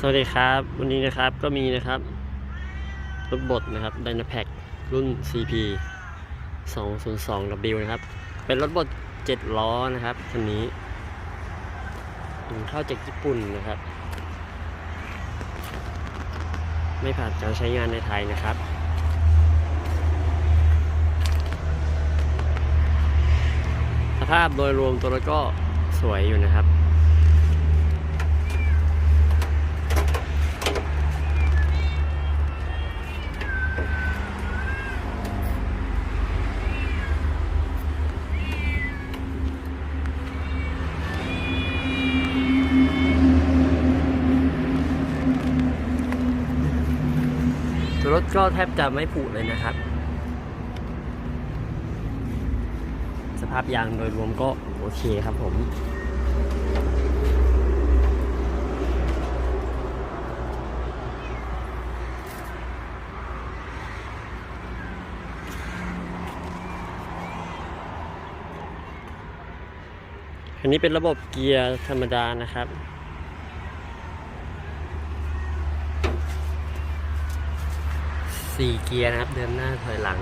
สวัสดีครับ วันนี้นะครับก็มีนะครับรถบดนะครับ d y n a p a c รุ่น CP 202 W นะครับ เป็นรถบด7ล้อนะครับคันนี้นำเข้าจากญี่ปุ่นนะครับ ไม่ผ่านการใช้งานในไทยนะครับสภาพโดยรวมตัวรถก็สวยอยู่นะครับ รถก็แทบจะไม่ผุเลยนะครับ สภาพยางโดยรวมก็โอเคครับผม อันนี้เป็นระบบเกียร์ธรรมดานะครับ สี่เกียร์นะครับ เดินหน้าถอยหลัง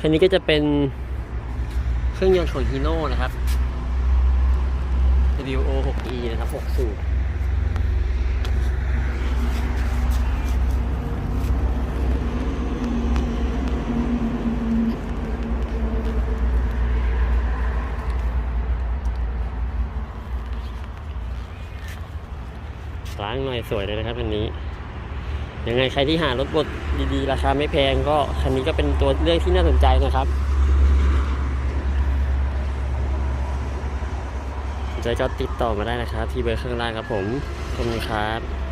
คันนี้ก็จะเป็น เครื่องยนต์ของฮีโน่นะครับ WO 6E นะครับ6สูบล้างหน่อยสวยเลยนะครับคันนี้ ยังไงใครที่หารถบดดีๆ ราคาไม่แพงก็คันนี้ก็เป็นตัวเลือกที่น่าสนใจนะครับสน ใจก็ติดต่อมาได้นะครับ ที่เบอร์ข้างล่างครับผมขอบคุณครับ